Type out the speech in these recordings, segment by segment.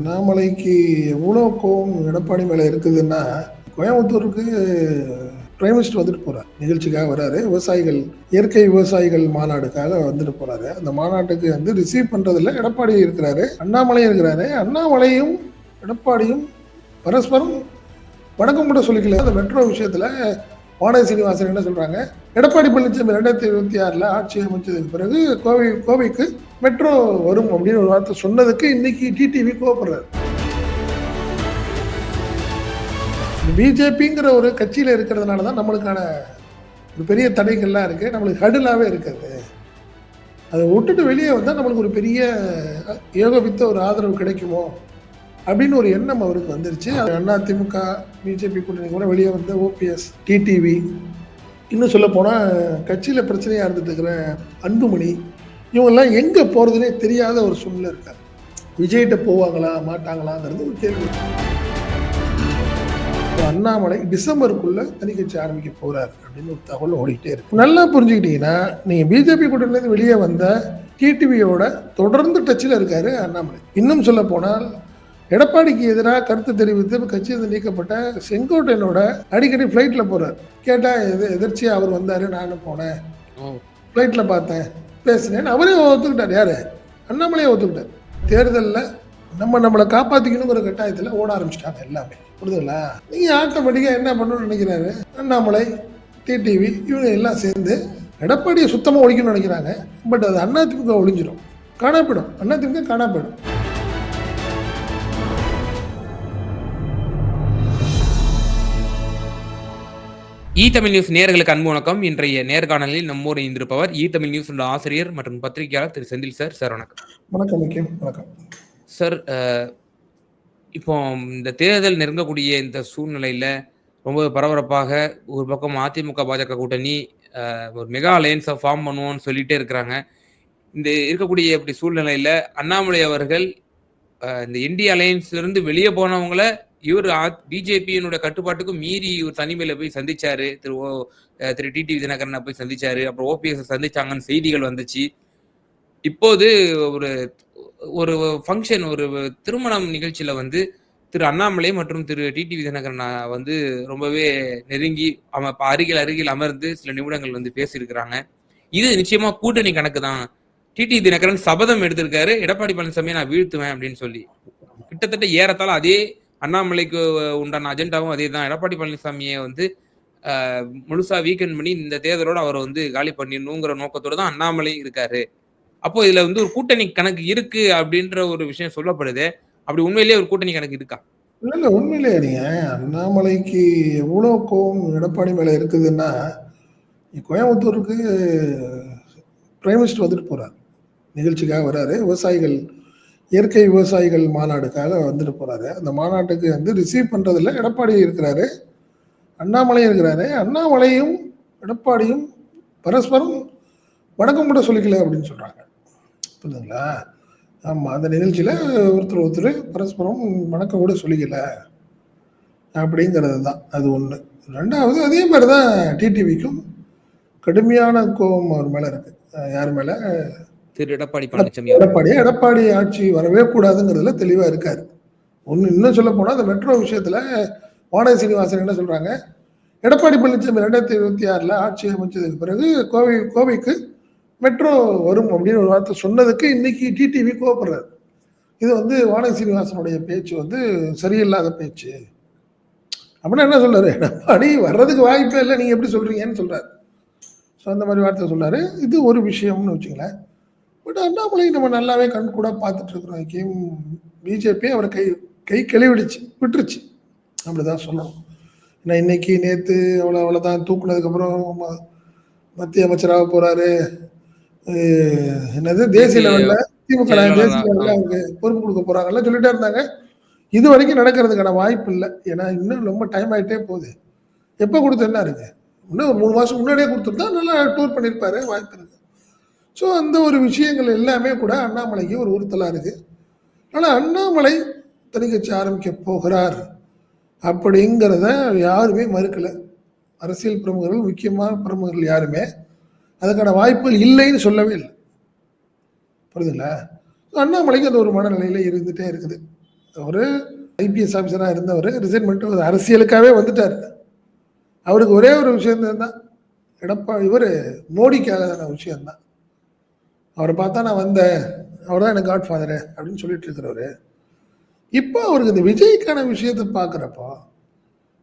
அண்ணாமலைக்கு எவ்வளோ கோவம் எடப்பாடி மேலே இருக்குதுன்னா கோயம்புத்தூருக்கு பிரைம் மினிஸ்டர் வந்துட்டு போகிறார் நிகழ்ச்சிக்காக வராரு. விவசாயிகள் இயற்கை விவசாயிகள் மாநாடுக்காக வந்துட்டு போகிறாரு அந்த மாநாட்டுக்கு வந்து ரிசீவ் பண்ணுறதில்ல எடப்பாடி இருக்கிறாரு. அண்ணாமலையும் இருக்கிறாரு. அண்ணாமலையும் எடப்பாடியும் பரஸ்பரம் வணக்கம் கூட சொல்லிக்கல. அந்த மெட்ரோ விஷயத்தில் வாடகை சீனிவாசன் என்ன சொல்கிறாங்க எடப்பாடி பழனிசாமி ரெண்டாயிரத்தி இருபத்தி ஆறில் ஆட்சி அமைச்சதுக்கு பிறகு கோவை கோவைக்கு மெட்ரோ வரும் அப்படின்னு ஒரு வார்த்தை சொன்னதுக்கு இன்னைக்கு டிடிவி கோபப்படுறாரு பிஜேபிங்கிற ஒரு கட்சியில் இருக்கிறதுனால தான் நம்மளுக்கான ஒரு பெரிய தடைகள்லாம் இருக்குது நம்மளுக்கு ஹடிலாகவே இருக்குது. அதை விட்டுட்டு வெளியே வந்தால் நம்மளுக்கு ஒரு பெரிய ஏகோபித்த ஒரு ஆதரவு கிடைக்குமோ அப்படின்னு ஒரு எண்ணம் அவருக்கு வந்துருச்சு. அண்ணா திமுக பிஜேபி கூட்டணி கூட வெளியே வந்த ஓபிஎஸ் டிடிவி இன்னும் சொல்லப்போனால் கட்சியில் பிரச்சனையாக இருந்துட்டு இருக்கிற அன்புமணி இவங்கெல்லாம் எங்கே போகிறதுனே தெரியாத ஒரு சூழ்நிலை இருக்கார் விஜய்கிட்ட போவாங்களா மாட்டாங்களாங்கிறது ஒரு கேள்வி. அண்ணாமலை டிசம்பருக்குள்ள தனி கட்சி ஆரம்பிக்க போறாரு அப்படின்னு ஒரு தகவல் ஓடிக்கிட்டே இருக்கு. நல்லா புரிஞ்சுக்கிட்டீங்கன்னா நீங்க பிஜேபி கூட்டணியிலேருந்து வெளியே வந்த டிடிவியோட தொடர்ந்து டச்சில் இருக்காரு அண்ணாமலை. இன்னும் சொல்ல போனால் எடப்பாடிக்கு எதிராக கருத்து தெரிவித்து கட்சியிலிருந்து நீக்கப்பட்ட செங்கோட்டையனோட அடிக்கடி ஃப்ளைட்டில் போறார். கேட்டால் எது எதிர்ச்சியாக அவர் வந்தார் நானும் போனேன். ஃப்ளைட்டில் பார்த்தேன் பேசினேன். அவரே ஒத்துக்கிட்டார். யாரு? அண்ணாமலையே ஒத்துக்கிட்டார். தேர்தலில் நம்ம நம்மளை காப்பாற்றிக்கணுங்கிற கட்டாயத்தில் ஓட ஆரம்பிச்சிட்டாங்க எல்லாமே. புரிதுங்களா நீங்கள் ஆட்டோமேட்டிக்காக என்ன பண்ணணும்னு நினைக்கிறாரு? அண்ணாமலை டிடிவி இவங்க எல்லாம் சேர்ந்து எடப்பாடியை சுத்தமாக ஒழிக்கணும்னு நினைக்கிறாங்க. பட் அது அதிமுக ஒழிஞ்சிடும் காணாப்படும் அதிமுக காணாப்படும் இ தமிழ் நியூஸ் நேர்களுக்கு அன்பு வணக்கம். இன்றைய நேர்காணலில் நம்மோடு இருந்திருப்பவர் இ தமிழ் நியூஸ் ஆசிரியர் மற்றும் பத்திரிகையாளர் திரு செந்தில் சார். சார் வணக்கம். வணக்கம் வணக்கம். சார் இப்போ இந்த தேர்தல் நெருங்கக்கூடிய இந்த சூழ்நிலையில ரொம்ப பரபரப்பாக ஒரு பக்கம் அதிமுக பாஜக கூட்டணி ஒரு மெகா அலையன்ஸை ஃபார்ம் பண்ணுவோம்னு சொல்லிட்டே இருக்கிறாங்க. இந்த இருக்கக்கூடிய இப்படி சூழ்நிலையில அண்ணாமலை அவர்கள் இந்த இந்திய அலையன்ஸ்ல இருந்து வெளியே போனவங்கள இவர் பிஜேபியினுடைய கட்டுப்பாட்டுக்கும் மீறி இவர் தனிமையில போய் சந்திச்சாரு. திரு ஓ திரு டிடி தினகரனை போய் சந்திச்சாரு. அப்புறம் ஓபிஎஸ் சந்திச்சாங்கன்னு செய்திகள் வந்துச்சு. இப்போது ஒரு ஒரு ஃபங்க்ஷன் ஒரு திருமணம் நிகழ்ச்சியில வந்து திரு அண்ணாமலை மற்றும் திரு டிடி தினகரன் வந்து ரொம்பவே நெருங்கி அவ அருகில் அருகில் அமர்ந்து சில நிமிடங்கள் வந்து பேசியிருக்கிறாங்க. இது நிச்சயமா கூட்டணி கணக்கு தான். டிடி தினகரன் சபதம் எடுத்திருக்காரு. எடப்பாடி பழனிசாமியை நான் வீழ்த்துவேன் அப்படின்னு சொல்லி. கிட்டத்தட்ட ஏறத்தாழ அதே அண்ணாமலைக்கு உண்டான அஜெண்டாவும் அதே தான் எடப்பாடி பழனிசாமியை வந்து முழுசா வீக்கெண்ட் பண்ணி இந்த தேர்தலோட அவரை வந்து காலி பண்ணிடணுங்கிற நோக்கத்தோட தான் அண்ணாமலை இருக்காரு. அப்போ இதுல வந்து ஒரு கூட்டணி கணக்கு இருக்கு அப்படின்ற ஒரு விஷயம் சொல்லப்படுது. அப்படி உண்மையிலேயே ஒரு கூட்டணி கணக்கு இருக்கா? இல்ல இல்ல உண்மையிலே நீங்க அண்ணாமலைக்கு எவ்வளோ கோவம் எடப்பாடி மேல இருக்குதுன்னா கோயம்புத்தூருக்கு பிரைம் மினிஸ்டர் வந்துட்டு போறாரு. நிகழ்ச்சிக்காக வராரு. விவசாயிகள் இயற்கை விவசாயிகள் மாநாடுக்காக வந்துட்டு போறாரு. அந்த மாநாட்டுக்கு வந்து ரிசீவ் பண்றதுல எடப்பாடி இருக்கிறாரு. அண்ணாமலையும் இருக்கிறாரு. அண்ணாமலையும் எடப்பாடியும் பரஸ்பரம் வணக்கம் கூட சொல்லிக்கல அப்படின்னு சொல்றாங்க. புரியுதுங்களா ஆமாம் அந்த நிகழ்ச்சியில் ஒருத்தர் ஒருத்தர் பரஸ்பரம் வணக்கம் கூட சொல்லிக்கல அப்படிங்கிறது தான் அது ஒன்று ரெண்டாவது அதே மாதிரி தான் டிடிவிக்கும் கடுமையான கோபம் அவர் மேலே இருக்கு. யார் மேலே? திரு எடப்பாடி பழனிசாமி எடப்பாடி எடப்பாடி ஆட்சி வரவே கூடாதுங்கிறதுல தெளிவாக இருக்காரு. ஒன்று இன்னும் சொல்ல போனால் அந்த மெட்ரோ விஷயத்தில் வானதி சீனிவாசன் என்ன சொல்கிறாங்க எடப்பாடி பழனிசாமி ரெண்டாயிரத்தி இருபத்தி ஆறில் ஆட்சி அமைச்சதுக்கு பிறகு கோவை கோவைக்கு மெட்ரோ வரும் அப்படின்னு ஒரு வார்த்தை சொன்னதுக்கு இன்னைக்கு டிடிவி கோவப்படுறாரு. இது வந்து வானதி சீனிவாசனுடைய பேச்சு வந்து சரியில்லாத பேச்சு. அப்படின்னா என்ன சொல்றாரு? எடப்பாடி வர்றதுக்கு வாய்ப்பே இல்லை. நீங்க எப்படி சொல்றீங்கன்னு சொல்றாரு. ஸோ அந்த மாதிரி வார்த்தை சொல்றாரு. இது ஒரு விஷயம்னு வச்சுங்களேன் பட் அண்ணாமலை நம்ம நல்லாவே கண் கூட பார்த்துட்டு இருக்கிறோம். கேம் பிஜேபி அவரை கை கை கழுவிடுச்சு விட்டுருச்சு. அப்படிதான் சொல்லணும். ஏன்னா இன்னைக்கு நேற்று அவ்வளோ அவ்வளோதான் தூக்குனதுக்கப்புறம் மத்திய அமைச்சராக போறாரு. என்னது? தேசிய லெவல்ல திமுக தேசிய லெவல்ல அவங்க பொறுப்பு கொடுக்க போறாங்கல்ல சொல்லிட்டே இருந்தாங்க. இது வரைக்கும் நடக்கிறதுக்கான வாய்ப்பு இல்லை. ஏன்னா இன்னும் ரொம்ப டைம் ஆகிட்டே போகுது. எப்போ கொடுத்து என்ன இருக்கு? இன்னும் மூணு மாசம் முன்னாடியே கொடுத்துருந்தா நல்லா டூர் பண்ணியிருப்பாரு வாய்ப்பு இருக்கு. ஸோ அந்த ஒரு விஷயங்கள் எல்லாமே கூட அண்ணாமலைக்கு ஒரு உறுத்தலாக இருக்குது ஆனால் அண்ணாமலை தனி ஆரம்பிக்க போகிறார் அப்படிங்கிறத யாருமே மறுக்கலை. அரசியல் பிரமுகர்கள் முக்கியமான பிரமுகர்கள் யாருமே அதுக்கான வாய்ப்புகள் இல்லைன்னு சொல்லவே இல்லை. புரியுதுங்களா? அண்ணாமலைக்கு அந்த ஒரு மனநிலையில் இருந்துகிட்டே இருக்குது. ஒரு ஐபிஎஸ் ஆஃபீஸராக இருந்தவர் ரிசைன்மெண்ட் அரசியலுக்காகவே வந்துட்டார். அவருக்கு ஒரே ஒரு விஷயம் தான் எடப்பா இவர் மோடிக்காக விஷயம்தான். அவரை பார்த்தா நான் வந்தேன். அவர் தான் எனக்கு காட் ஃபாதரு அப்படின்னு சொல்லிட்டு இருக்கிறவரு. இப்போ அவருக்கு இந்த விஜய்க்கான விஷயத்தை பார்க்குறப்போ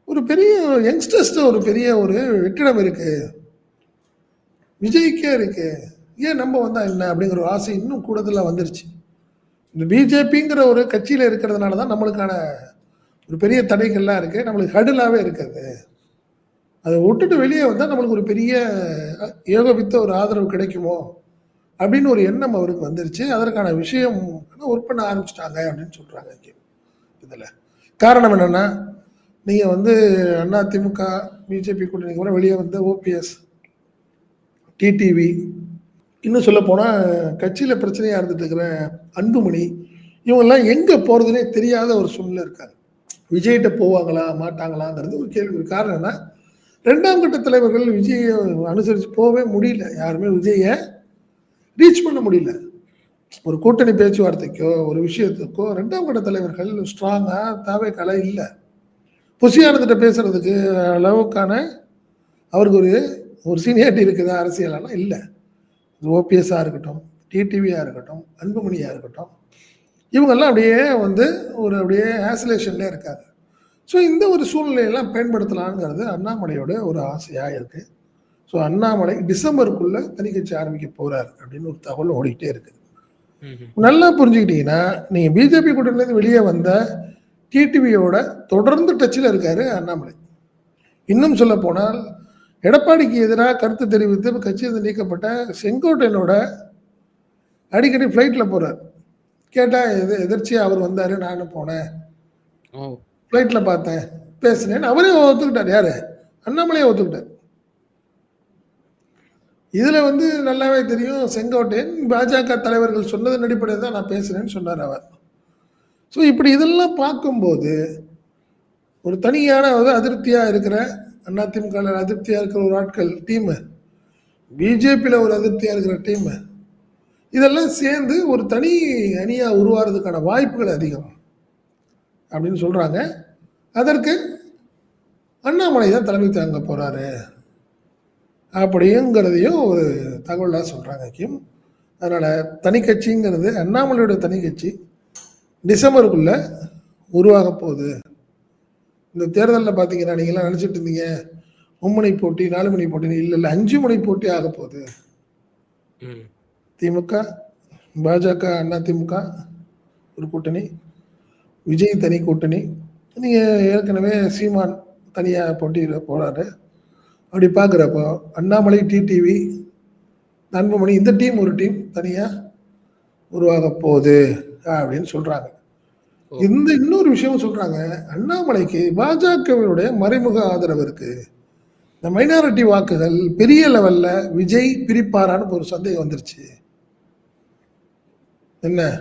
ஒரு பெரிய யங்ஸ்டர்ஸ்ட ஒரு பெரிய ஒரு வெற்றிடம் இருக்கு. விஜய்க்கே இருக்கு. ஏன் நம்ம வந்தா என்ன அப்படிங்கிற ஒரு ஆசை இன்னும் கூடுதலாக வந்துருச்சு. இந்த பிஜேபிங்கிற ஒரு கட்சியில் இருக்கிறதுனால தான் நம்மளுக்கான ஒரு பெரிய தடைகள்லாம் இருக்கு. நம்மளுக்கு ஹடுலாகவே இருக்குது. அதை விட்டுட்டு வெளியே வந்தால் நம்மளுக்கு ஒரு பெரிய ஏகோபித்த ஒரு ஆதரவு கிடைக்குமோ? அப்படின்னு ஒரு எண்ணம் அவருக்கு வந்துருச்சு. அதற்கான விஷயம் ஒர்க் பண்ண ஆரம்பிச்சிட்டாங்க அப்படின்னு சொல்றாங்க இங்கே இதில். காரணம் என்னன்னா நீங்கள் வந்து அண்ணா திமுக பிஜேபி கூட்டணி கூட வெளியே வந்த ஓபிஎஸ் டிடிவி இன்னும் சொல்ல போனால் கட்சியில் பிரச்சனையாக இருந்துட்டு இருக்கிற அன்புமணி இவங்கெல்லாம் எங்கே போகிறதுனே தெரியாத ஒரு சூழ்நிலை இருக்காங்க விஜய்கிட்ட போவாங்களா மாட்டாங்களாங்கிறது ஒரு கேள்வி காரணம் என்ன ரெண்டாம் கட்ட தலைவர்கள் விஜயை அனுசரித்து போகவே முடியல. யாருமே விஜயை ரீச் பண்ண முடியல. ஒரு கூட்டணி பேச்சுவார்த்தைக்கோ ஒரு விஷயத்துக்கோ ரெண்டாம் கட்ட தலைவர்கள் ஸ்ட்ராங்காக தாவே கலை இல்லை. புசியானத்திட்ட பேசுறதுக்கு அளவுக்கான அவருக்கு ஒரு ஒரு சீனியாரிட்டி இருக்குதா அரசியலானா இல்லை. ஓபிஎஸ்ஸாக இருக்கட்டும் டிடிவியாக இருக்கட்டும் அன்புமணியாக இருக்கட்டும். இவங்கெல்லாம் அப்படியே வந்து ஒரு அப்படியே ஆசோலேஷன்லேயே இருக்காங்க. ஸோ இந்த ஒரு சூழ்நிலையெல்லாம் பயன்படுத்தலாங்கிறது அண்ணாமலையோட ஒரு ஆசையாக இருக்குது ஸோ அண்ணாமலை டிசம்பருக்குள்ளே தனி கட்சி ஆரம்பிக்க போகிறார் அப்படின்னு ஒரு தகவல் ஓடிக்கிட்டே இருக்குது. நல்லா புரிஞ்சுக்கிட்டீங்கன்னா நீங்கள் பிஜேபி கூட்டணிலேருந்து வெளியே வந்த டிடிவியோட தொடர்ந்து டச்சில் இருக்காரு அண்ணாமலை. இன்னும் சொல்ல போனால் எடப்பாடிக்கு எதிராக கருத்து தெரிவித்து கட்சியிலிருந்து நீக்கப்பட்ட செங்கோட்டையனோட அடிக்கடி ஃப்ளைட்டில் போகிறார் கேட்டால் எது எதிர்ச்சியாக அவர் வந்தார் நானும் போனேன். ஓ. ஃப்ளைட்டில் பார்த்தேன் பேசினேன் அவரே ஒத்துக்கிட்டார். யாரு? அண்ணாமலையே ஒத்துக்கிட்டார். இதில் வந்து நல்லாவே தெரியும் செங்கோட்டையன் பாஜக தலைவர்கள் சொன்னதன் அடிப்படையில் தான் நான் பேசுகிறேன்னு சொன்னார் அவர். ஸோ இப்படி இதெல்லாம் பார்க்கும்போது ஒரு தனியான ஒரு அதிருப்தியாக இருக்கிற அதிமுக அதிருப்தியாக இருக்கிற ஒரு ஆட்கள் டீமு பிஜேபியில் ஒரு அதிருப்தியாக இருக்கிற டீமு இதெல்லாம் சேர்ந்து ஒரு தனி அணியாக உருவாகிறதுக்கான வாய்ப்புகள் அதிகம் அப்படின்னு சொல்கிறாங்க அதற்கு அண்ணாமலை தான் தலைமை தாங்க போகிறாரு அப்படிங்கிறதையும் ஒரு தகவலாக சொல்கிறாங்க கிம் அதனால் தனி கட்சிங்கிறது அண்ணாமலையோட தனி கட்சி. டிசம்பருக்குள்ளே உருவாக போகுது. இந்த தேர்தலில் பார்த்தீங்கன்னா நீங்களாம் நினச்சிட்டு இருந்தீங்க மும்முனை போட்டி நாலு மணி போட்டி இல்லை இல்லை அஞ்சு மணி போட்டி ஆக போகுது. திமுக பாஜக அண்ணா திமுக ஒரு கூட்டணி. விஜய் தனி கூட்டணி. நீங்கள் ஏற்கனவே சீமான் தனியாக போட்டியிட போகிறாரு அப்படி பார்க்குறப்போ அண்ணாமலை டிடிவி அன்புமணி இந்த டீம் ஒரு டீம் தனியாக உருவாக போகுது அப்படின்னு சொல்கிறாங்க. இந்த இன்னொரு விஷயம் சொல்கிறாங்க அண்ணாமலைக்கு பாஜகவினுடைய மறைமுக ஆதரவு இருக்கு. இந்த மைனாரிட்டி வாக்குகள் பெரிய லெவல்ல விஜய் பிரிப்பாரான்னு ஒரு சந்தேகம் வந்துருச்சு. என்ன?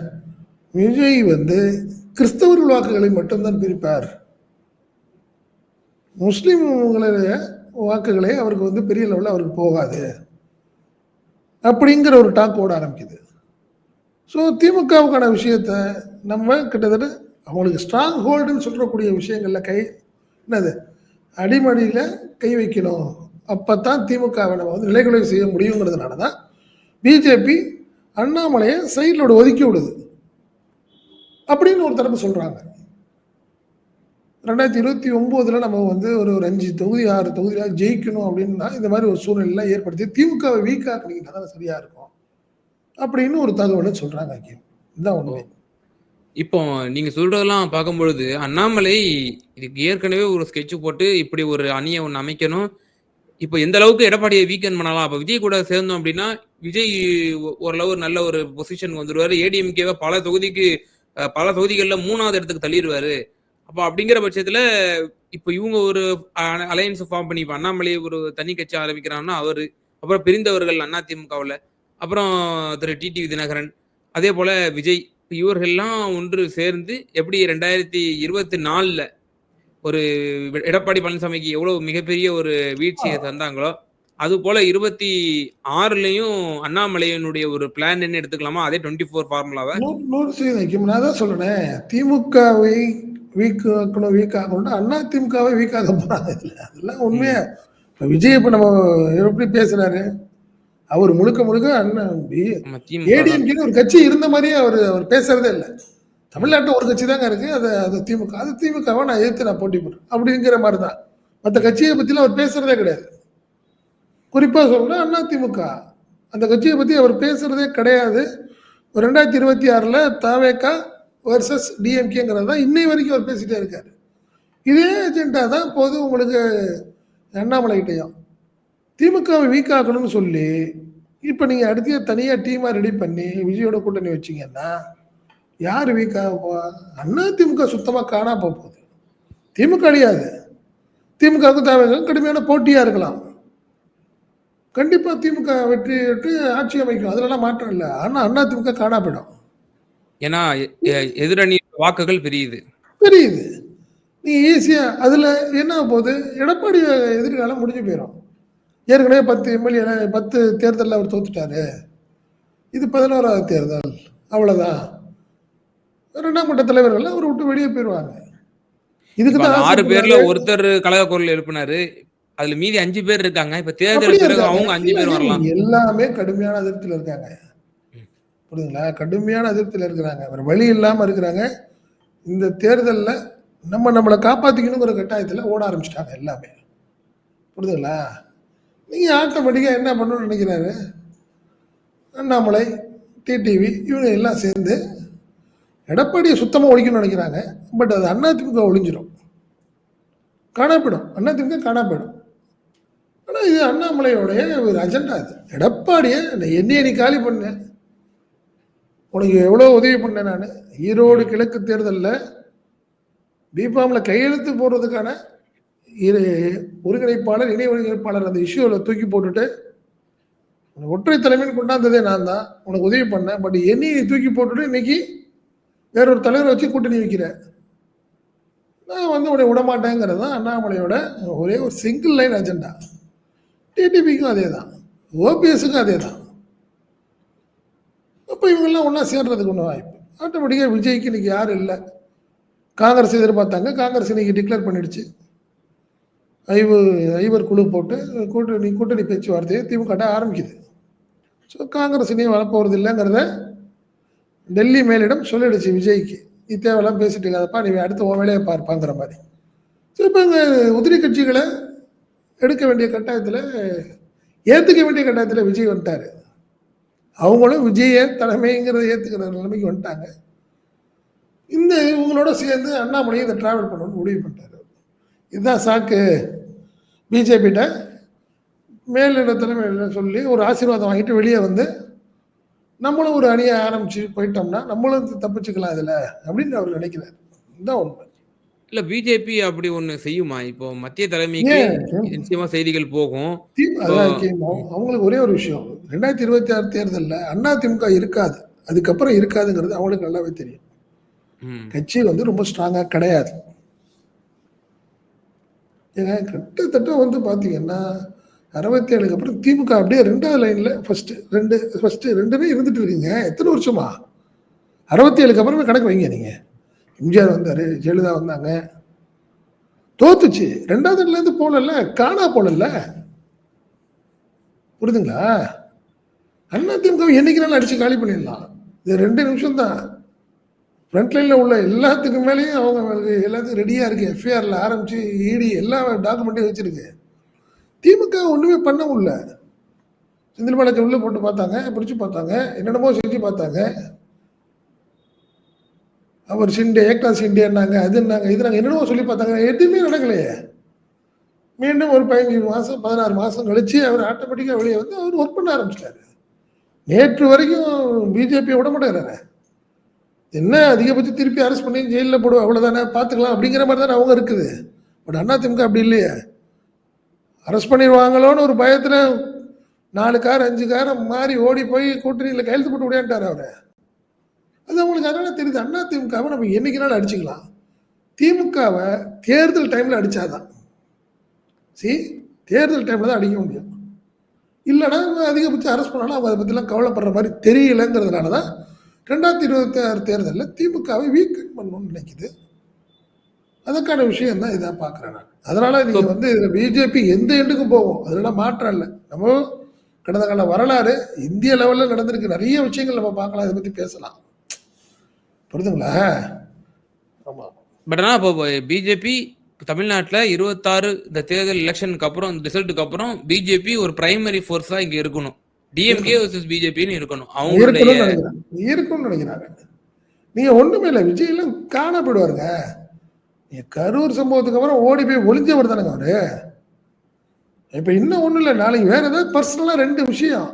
விஜய் வந்து கிறிஸ்தவர்கள் வாக்குகளை மட்டும்தான் பிரிப்பார். முஸ்லிம்களுடைய வாக்குகளே அவருக்கு வந்து பெரிய லெவலில் அவருக்கு போகாது. அப்படிங்கிற ஒரு டாக் ஓட ஆரம்பிக்குது. ஸோ திமுகவுக்கான விஷயத்த நம்ம கிட்டத்தட்ட அவங்களுக்கு ஸ்ட்ராங் ஹோல்டுன்னு சொல்லக்கூடிய விஷயங்களில் கை என்னது அடிமடியில் கை வைக்கணும். அப்போ தான் திமுகவை நம்ம வந்து நிலைகுலை செய்ய முடியுங்கிறதுனால தான் பிஜேபி அண்ணாமலையை சைடில் ஒதுக்கி விடுது. அப்படின்னு ஒரு தரப்பு சொல்கிறாங்க ரெண்டாயிரத்தி இருபத்தி ஒம்போதில் நம்ம வந்து ஒரு ஒரு அஞ்சு தொகுதி ஆறு தொகுதியாக ஜெயிக்கணும் அப்படின்னா இந்த மாதிரி ஒரு சூழ்நிலைலாம் ஏற்படுத்தி திமுகவை வீக்காக்குனீங்கன்னா தான் சரியாக இருக்கும். அப்படின்னு ஒரு தகவலை சொல்கிறாங்க அக்கியம் இதுதான் உண்மை. இப்போ நீங்க சொல்றதெல்லாம் பார்க்கும்பொழுது அண்ணாமலை இதுக்கு ஏற்கனவே ஒரு ஸ்கெட்ச் போட்டு இப்படி ஒரு அணியை ஒன்று அமைக்கணும். இப்போ எந்த அளவுக்கு எடப்பாடியை வீக்கெண்ட் பண்ணலாம்? அப்போ விஜய் கூட சேர்ந்தோம் அப்படின்னா விஜய் ஓரளவு நல்ல ஒரு பொசிஷன் வந்துடுவாரு ஏடிஎம்கேவை பல தொகுதிக்கு பல தொகுதிகளில் மூணாவது இடத்துக்கு தள்ளிடுவாரு. அப்போ அப்படிங்கிற பட்சத்தில் இப்போ இவங்க ஒரு அலையன்ஸ் ஃபார்ம் பண்ணி இப்போ அண்ணாமலை ஒரு தனி கட்சி ஆரம்பிக்கிறாங்கன்னா அவரு அப்புறம் பிரிந்தவர்கள் அதிமுகவில் அப்புறம் திரு டிடிவி தினகரன் அதே போல விஜய் இவர்கள்லாம் ஒன்று சேர்ந்து எப்படி ரெண்டாயிரத்தி இருபத்தி நாலில் ஒரு எடப்பாடி பழனிசாமிக்கு எவ்வளவு மிகப்பெரிய ஒரு வீழ்ச்சியை தந்தாங்களோ அதுபோல 26லயும் அண்ணாமலையினுடைய ஒரு பிளான்னு எடுத்துக்கலாமா? அதே 24 ஃபார்முலாவ? 100 100% வைக்கும். நான் தான் சொல்றேனே, திமுகவை வீக் ஆக்கணும், வீக் ஆக்கணும்னா அண்ணா திமுகவை வீக் ஆக்க போறாங்க இதுல. அதெல்லாம் உண்மையா. இப்ப விஜய் இப்ப நம்ம எப்படி பேசுறாரு? அவர் முழுக்க முழுக்க அண்ணன். ஏடிஎம்கேன்னு ஒரு கட்சி இருந்த மாரியே அவரு அவர் பேசுறதே இல்ல. தமிழ்நாட்டுல ஒரு கட்சி தாங்க இருக்கு. அது அது திமுக. அது திமுகவ நான் எதிர்த்து நான் போட்டி போடுறேன். அப்படிங்கிற மாரி தான். மத்த கட்சிய பத்திலாம் அவர் பேசுறதே கிடையாது. குறிப்பா சொல்லணும்னா அண்ணா திமுக. அந்த கட்சிய பத்தி அவர் பேசுறதே கிடையாது. 2026ல தவேகா வர்சஸ் டிஎம்கேங்கிறது தான் இன்னை வரைக்கும் அவர் பேசிகிட்டே இருக்கார் இதே அஜெண்டா தான் இப்போது உங்களுக்கு அண்ணாமலைகிட்டையும் திமுகவை வீக் ஆக்கணும்னு சொல்லி, இப்போ நீங்கள் அடுத்து தனியாக டீமாக ரெடி பண்ணி விஜயோட கூட்டணி வச்சீங்கன்னா, யார் வீக் ஆக அண்ணா திமுக சுத்தமாக காணா போகுது திமுக அழியாது. திமுகவுக்கு தவேகாவுக்கும் கடுமையான போட்டியாக இருக்கலாம். கண்டிப்பாக திமுக வெற்றி பெற்று ஆட்சி அமைக்கும். அதிலலாம் மாற்றம் இல்லை ஆனால் அண்ணா திமுக காணா போயிடும். ஏன்னா, எதிரணி வாக்குகள் பிரியுது. தெரியுது. நீங்க ஈஸியா அதுல என்ன போகுது? எடப்பாடி எதிர்காலம் முடிஞ்சு போயிரும். ஏற்கனவே 10 எம்எல்ஏ 10 தேர்தல்ல அவர் தோத்துட்டாரு. இது 11வது தேர்தல். அவ்வளவுதான். 2ஆம் கட்ட தலைவர்கள்லாம் அவர விட்டு வெளிய போயிருவாங்க. இதுக்கு தான் 6 பேர்ல. ஒருத்தர் கலக குரல் எழுப்புனாரு. அதுல மீதி 5 பேர் இருக்காங்க. இப்ப தேர்தல். அவங்க 5 இல்ல பேர் வரலாம். எல்லாமே கடுமையான அதிருப்தியில இருக்காங்க. புரியுதுங்களா? கடுமையான அதிருப்தியில் இருக்கிறாங்க. வேறு வழி இல்லாமல் இருக்கிறாங்க. இந்த தேர்தலில் நம்ம நம்மளை காப்பாற்றிக்கணுங்கிற கட்டாயத்தில் ஓட ஆரம்பிச்சிட்டாங்க எல்லாமே. புரியுதுங்களா? நீங்கள் ஆட்டோமேட்டிக்காக என்ன பண்ணணும்னு நினைக்கிறாரு? அண்ணாமலை, டிடிவி இவங்க எல்லாம் சேர்ந்து எடப்பாடியை சுத்தமாக ஒழிக்கணும்னு நினைக்கிறாங்க. பட் அது அதிமுக ஒழிஞ்சிடும் காணா போயிடும். அதிமுக காணா போயிடும். ஆனால் இது அண்ணாமலையோடைய ஒரு அஜெண்டா இது. எடப்பாடிய எண்ணி நீ காலி பண்ணு. உனக்கு எவ்வளோ உதவி பண்ணேன் நான் ஈரோடு கிழக்கு தேர்தலில் பிபாமில் கையெழுத்து போடுறதுக்கான இரு ஒருங்கிணைப்பாளர், இணை ஒருங்கிணைப்பாளர் அந்த இஷ்யூவில் தூக்கி போட்டுட்டு, உனக்கு ஒற்றை தலைமைன்னு கொண்டாந்ததே நான் தான். உனக்கு உதவி பண்ணேன். பட் என்னையை நீ தூக்கி போட்டுட்டு இன்னைக்கு வேறொரு தலைவரை வச்சு கூட்டணி வைக்கிற. நான் வந்து உன்னை விடமாட்டேங்கிறது தான் அண்ணாமலையோட ஒரே ஒரு சிங்கிள் லைன் அஜெண்டா. தான் ஓபிஎஸ்சுக்கும் அதே தான் அப்போ இவங்கெல்லாம் ஒன்றா சேர்றதுக்கு ஒன்று வாய்ப்பு. ஆட்டோமேட்டிக்காக விஜய்க்கு இன்னைக்கு யாரும் இல்லை காங்கிரஸ் எதிர்பார்த்தாங்க. காங்கிரஸ் இன்னைக்கு டிக்ளேர் பண்ணிடுச்சு. ஐவு ஐவர் குழு போட்டு கூட்டணி கூட்டணி பேச்சுவார்த்தையை திமுகட்ட ஆரம்பிக்குது. ஸோ காங்கிரஸ் இனி வரப்போறது இல்லைங்கிறத டெல்லி மேலிடம் சொல்லிடுச்சு விஜய்க்கு. நீ தேவையெல்லாம் பேசிட்டு இருக்காதப்பா. நீ அடுத்த உன் வேலையை பார்ப்பாங்கிற மாதிரி. ஸோ இந்த உதிரி கட்சிகளை எடுக்க வேண்டிய கட்டாயத்தில் ஏற்றுக்க வேண்டிய கட்டாயத்தில் விஜய் வந்துட்டார் அவங்களும் விஜய தலைமைங்கிறத ஏத்துக்கிற நிலைமைக்கு வந்துட்டாங்க. இந்த இவங்களோட சேர்ந்து அண்ணாமலையும் இதை டிராவல் பண்ணணும்னு முடிவு பண்ணிட்டாரு. இதுதான் சாக்கு. பிஜேபிட்ட மேலிட தலைமையில சொல்லி ஒரு ஆசீர்வாதம் வாங்கிட்டு வெளியே வந்து நம்மளும் ஒரு அணியை ஆரம்பிச்சு போயிட்டோம்னா நம்மளும் தப்பிச்சுக்கலாம் இதுல அப்படின்னு அவர் நினைக்கிறார். இதுதான் உண்மை. இல்ல பிஜேபி அப்படி ஒண்ணு செய்யுமா? இப்போ மத்திய தலைமைக்கு? நிச்சயமா செய்திகள் போகும். அவங்களுக்கு ஒரே ஒரு விஷயம். 2026 தேர்தல்ல அதிமுக இருக்காது. அதுக்கப்புறம் இருக்காதுங்கிறது அவங்களுக்கு நல்லாவே தெரியும். கட்சி வந்து ரொம்ப ஸ்ட்ராங்கா கிடையாது. ஏங்க கிட்டத்தட்ட வந்து பார்த்தீங்கன்னா, 67க்கு அப்புறம் திமுக அப்படியே 2வது லைன்ல ஃபர்ஸ்ட் 2 ஃபர்ஸ்ட் 2மே இருந்துட்டு இருக்குங்க. எத்தன வருஷமா? 67க்கு அப்புறமே கணக்கு வைங்க நீங்க. எம்ஜிஆர் வந்தாரு, ஜெயலலிதா வந்தாங்க. தோத்துச்சு. 2வது இடத்துல இருந்து போலல்ல. காணா போலல்ல. புரியுதுங்களா? அதிமுகவை என்னைக்குனாலும் அடிச்சு காலி பண்ணிடலாம். இது ரெண்டு நிமிஷம் தான். ஃப்ரண்ட் லைனில் உள்ள எல்லாத்துக்கும் மேலேயும் அவங்க எல்லாத்துக்கும் ரெடியாக இருக்கு. எஃப்ஐஆரில் ஆரம்பிச்சு இடி எல்லா டாக்குமெண்ட்டையும் வச்சிருக்கு. திமுக ஒன்றுமே பண்ண முடியல. செந்தில் பாலாஜி உள்ளே போட்டு பார்த்தாங்க. பிடிச்சி பார்த்தாங்க. என்னென்னமோ செஞ்சு பார்த்தாங்க. அவர் சிண்டே ஏக்டா சிண்டேன்னாங்க அது ஷிண்டேன்னாங்க. இது நாங்கள் என்னென்னமோ சொல்லி பார்த்தாங்க. எதுவுமே நடக்கலையே. மீண்டும் ஒரு பதினஞ்சு மாதம் பதினாறு மாதம் கழிச்சு அவர் ஆட்டோமேட்டிக்காக வெளியே வந்து அவர் ஒர்க் பண்ண ஆரம்பிச்சிட்டாரு. நேற்று வரைக்கும் பிஜேபியை விட மாட்டேங்கிறாரு. என்ன அதிகபட்சம் திருப்பி அரெஸ்ட் பண்ணி ஜெயிலில் போடுவோம் அவ்வளோதானே பார்த்துக்கலாம் அப்படிங்கிற மாதிரி தானே அவங்க இருக்குது. பட் அண்ணா திமுக அப்படி இல்லையே. அரெஸ்ட் பண்ணிடுவாங்களோன்னு ஒரு பயத்தில் நாலு கார் அஞ்சு காரை மாறி ஓடி போய் கூட்டணியில் கையெழுத்து போட்டு ஓடியாந்துட்டாரு அவரை அது அவங்களுக்கு அதனால தெரியுது. அண்ணா திமுகவை நம்ம என்னைக்குனாலும் அடிச்சுக்கலாம். திமுகவை தேர்தல் டைமில் அடித்தாதான் சி தேர்தல் டைமில் தான் அடிக்க முடியும். இல்லைன்னா அதிகபட்சம் அரெஸ்ட் பண்ணாலும் அவங்க அதை பற்றிலாம் கவலைப்படுற மாதிரி தெரியலைங்கிறதுனால தான் ரெண்டாயிரத்தி இருபத்தி ஆறு தேர்தலில் திமுகவை வீக்கன் பண்ணணும்னு நினைக்குது. அதுக்கான விஷயம் தான் இதாக பார்க்குறேன் நான். அதனால நீங்கள் வந்து பிஜேபி எந்த எண்டுக்கும் போகும். அதெல்லாம் மாற்றம் இல்லை. நம்ம கடந்த கால வரலாறு இந்திய லெவலில் நடந்திருக்கு. நிறைய விஷயங்கள் நம்ம பார்க்கலாம். இதை பற்றி பேசலாம். புரிதுங்களா ஆமாம் பட் ஆனால் இப்போ பிஜேபி தமிழ்நாட்டில் இருபத்தாறு இந்த தேர்தல் எலெக்ஷனுக்கு அப்புறம் ரிசல்ட்டுக்கு அப்புறம் பிஜேபி ஒரு பிரைமரி ஃபோர்ஸாக இங்கே இருக்கணும். டிஎம்கே வர்சஸ் பிஜேபின்னு இருக்கணும். அவங்களுடைய இருக்கணும்னு நினைக்கிறாங்க. இருக்கும்னு நினைக்கிறாங்க. நீங்க ஒண்ணுமே இல்லை விஜய் எல்லாம் காண போயிடுவாருங்க நீங்க கரூர் சம்பவத்துக்கு அப்புறம் ஓடி போய் ஒளிஞ்சவர் தானங்க அவரு. இப்ப இன்னும் ஒண்ணும் இல்லை நாளைக்கு வேற ஏதாவது பர்சனலா ரெண்டு விஷயம்.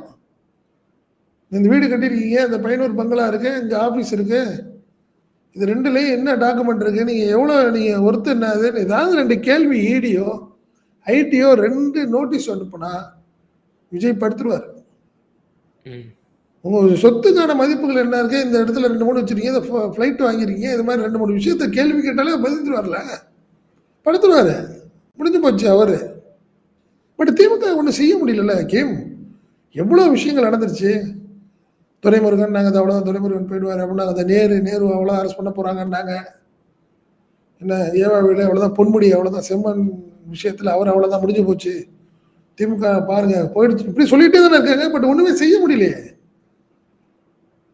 இந்த வீடு கட்டியிருக்கீங்க இந்த பையனூர் பங்களா இருக்கு இங்க ஆபீஸ் இருக்கு. இது ரெண்டுலயும் என்ன டாக்குமெண்ட் இருக்கு? நீங்க எவ்வளவு நீங்க ஒருத்தர் என்னது ஏதாவது ரெண்டு கேள்வி E ஈடியோ ஐடியோ ரெண்டு நோட்டீஸ் அனுப்புனா விஜய் படுத்துருவார். ம், உங்க சொத்துக்கான மதிப்புகள் என்ன இருக்கு? இந்த இடத்துல ரெண்டு மூணு வச்சிருக்கீங்க இந்த ஃப்ளைட் வாங்கியிருக்கீங்க இது மாதிரி ரெண்டு மூணு விஷயத்த கேள்வி கேட்டாலே பதில் வரல படுத்துருவாரு. முடிஞ்சு போச்சு அவரு. பட் திமுக ஒன்றும் செய்ய முடியலல்ல கேம். எவ்வளோ விஷயங்கள் நடந்துருச்சு? துரைமுருகன் நாங்கள் அவ்வளோ துரைமுருகன் போயிடுவார். அப்படின்னா அந்த நேரு நேரு அவ்வளோ அரெஸ்ட் பண்ண போகிறாங்கன்னாங்க என்ன ஏவா வீடு அவ்வளோதான் பொன்முடி அவ்வளோதான் செம்மன் விஷயத்தில் அவர் அவ்வளோதான் முடிஞ்சு போச்சு. திமுக பாருங்க போயிடுச்சு. இப்படி சொல்லிட்டே தானே இருக்காங்க பட் ஒன்றுமே செய்ய முடியலையே.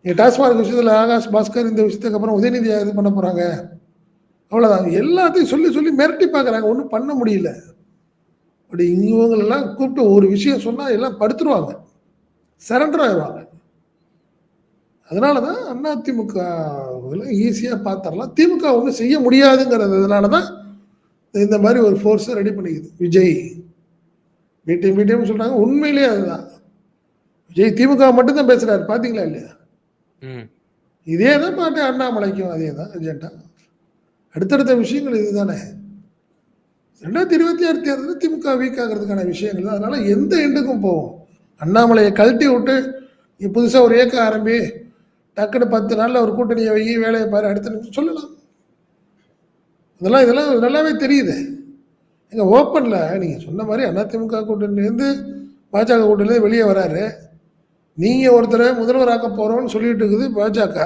நீங்கள் டாஸ்மாக் விஷயத்தில் ஆகாஷ் பாஸ்கர் இந்த விஷயத்துக்கு அப்புறம் உதயநிதி இது பண்ண போகிறாங்க அவ்வளோதான் எல்லாத்தையும் சொல்லி சொல்லி மிரட்டி பார்க்குறாங்க ஒன்றும் பண்ண முடியல. பட் இவங்களெல்லாம் கூப்பிட்டு ஒரு விஷயம் சொன்னால் எல்லாம் படுத்துருவாங்க. சரண்டர் ஆயிடுவாங்க. அதனால தான் அதிமுக ஈஸியாக பார்த்துடலாம் திமுக ஒன்றும் செய்ய முடியாதுங்கிறதுனால தான் இந்த மாதிரி ஒரு ஃபோர்ஸை ரெடி பண்ணிக்குது. விஜய். பிடிஎம் பிடிஎம் சொல்கிறாங்க உண்மையிலேயே அதுதான். விஜய் திமுக மட்டும்தான் பேசுகிறாரு பார்த்தீங்களா இல்லையா? ம். இதே தான் பாட்டு அண்ணாமலைக்கும் அதே தான் அஜெண்டா அடுத்தடுத்த விஷயங்கள் இதுதானே. ரெண்டாயிரத்தி இருபத்தி ஆறு தேர்தலில் திமுக வீக் ஆகிறதுக்கான விஷயங்கள் தான். அதனால எந்த எண்டுக்கும் போகும் அண்ணாமலையை கழட்டி விட்டு புதுசாக ஒரு இயக்கம் ஆரம்பி டக்குன்னு பத்து நாளில் ஒரு கூட்டணியை வை வேலையை பாரு அடுத்த நிமிஷம் சொல்லலாம். இதெல்லாம் இதெல்லாம் நல்லாவே தெரியுது. எங்கள் ஓப்பனில் நீங்கள் சொன்ன மாதிரி அதிமுக கூட்டணிலேருந்து பாஜக கூட்டணிலேருந்து வெளியே வராரு. நீங்கள் ஒருத்தரை முதல்வராக்க போகிறோம்னு சொல்லிட்டு இருக்குது பாஜக.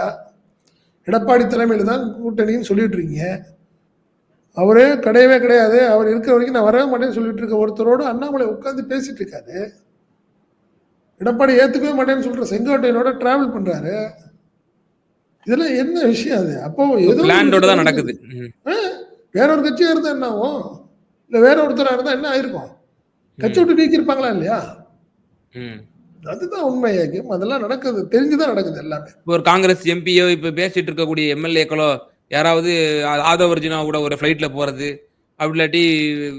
எடப்பாடி தலைமையில் தான் கூட்டணின்னு சொல்லிட்டு இருக்கீங்க. அவரே கிடையவே கிடையாது. அவர் இருக்கிற வரைக்கும் நான் வரவே மாட்டேன்னு சொல்லிட்டு இருக்க ஒருத்தரோடு அண்ணாமலை உட்காந்து பேசிகிட்டு இருக்காரு. எடப்பாடி ஏற்றுக்கவே மாட்டேன்னு சொல்கிற செங்கோட்டையனோட ட்ராவல் பண்ணுறாரு இதெல்லாம் என்ன விஷயம் அது? அப்போ பிளான்டோட தான் நடக்குது. வேற ஒரு கட்சியா இருந்தா என்ன ஆகும் இல்ல வேற ஒருத்தரா இருந்தா என்ன ஆயிருக்கும்? கட்சி விட்டு நீக்கியிருப்பாங்களா இல்லையா. அதுதான் உண்மையாக்கும் அதெல்லாம் நடக்குது. தெரிஞ்சுதான் நடக்குது எல்லாமே. இப்போ ஒரு காங்கிரஸ் எம்பியோ இப்போ பேசிட்டு இருக்கக்கூடிய எம்எல்ஏக்களோ யாராவது ஆதவ அர்ஜுனா கூட ஒரு ஃப்ளைட்ல போறது அப்படி இல்லாட்டி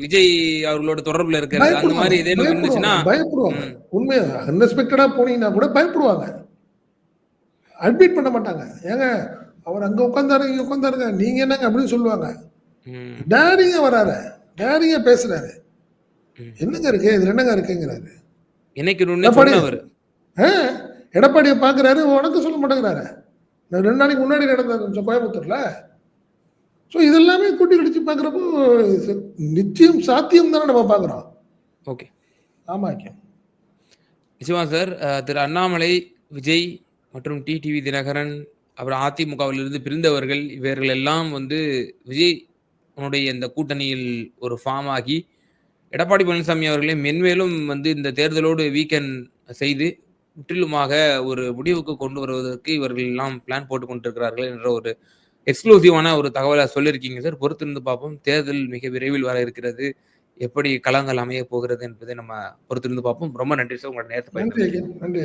விஜய் அவர்களோட தொடர்புல இருக்கிறது அந்த மாதிரி இதே பயப்படுவாங்க. உண்மையா அன்ரெஸ்பெக்டடா போனீங்கன்னா கூட பயப்படுவாங்க. அட்மிட் பண்ண மாட்டாங்க. ஏங்க அவர் அங்க உட்காந்தாரு இங்க உட்காந்தாருங்க நீங்க என்னங்க அப்படின்னு சொல்லுவாங்க. டேரிங்க வராரு. டேரிங்க பேசுறாரு. என்னங்க இருக்கு? இதுல என்னங்க இருக்குங்கிறாரு. எடப்பாடி எடப்பாடியை பாக்குறாரு உனக்கு சொல்ல மாட்டேங்கிறாரு. ரெண்டு நாளைக்கு முன்னாடி நடந்த கொஞ்சம் கோயம்புத்தூர்ல. ஸோ இதெல்லாமே கூட்டி கடிச்சு பார்க்குறப்போ நிச்சயம் சாத்தியம் தானே நம்ம பார்க்குறோம் ஓகே. ஆமா ஐக்கியம். நிச்சயமா சார். திரு அண்ணாமலை விஜய் மற்றும் டிடிவி தினகரன் அப்புறம் அதிமுகவிலிருந்து பிரிந்தவர்கள் இவர்கள் எல்லாம் வந்து விஜய் உன்னுடைய இந்த கூட்டணியில் ஒரு ஃபார்ம் ஆகி எடப்பாடி பழனிசாமி அவர்களே மென்மேலும் வந்து இந்த தேர்தலோடு வீக்கெண்ட் செய்து முற்றிலுமாக ஒரு முடிவுக்கு கொண்டு வருவதற்கு இவர்கள் எல்லாம் பிளான் போட்டு கொண்டிருக்கிறார்கள் என்ற ஒரு எக்ஸ்க்ளூசிவான ஒரு தகவலை சொல்லியிருக்கீங்க சார் பொறுத்திருந்து பார்ப்போம். தேர்தல் மிக விரைவில் வர இருக்கிறது. எப்படி களங்கள் அமைய போகிறது என்பதை நம்ம பொறுத்திருந்து பார்ப்போம். ரொம்ப நன்றி சார். உங்களோட நேரத்தை நன்றி நன்றி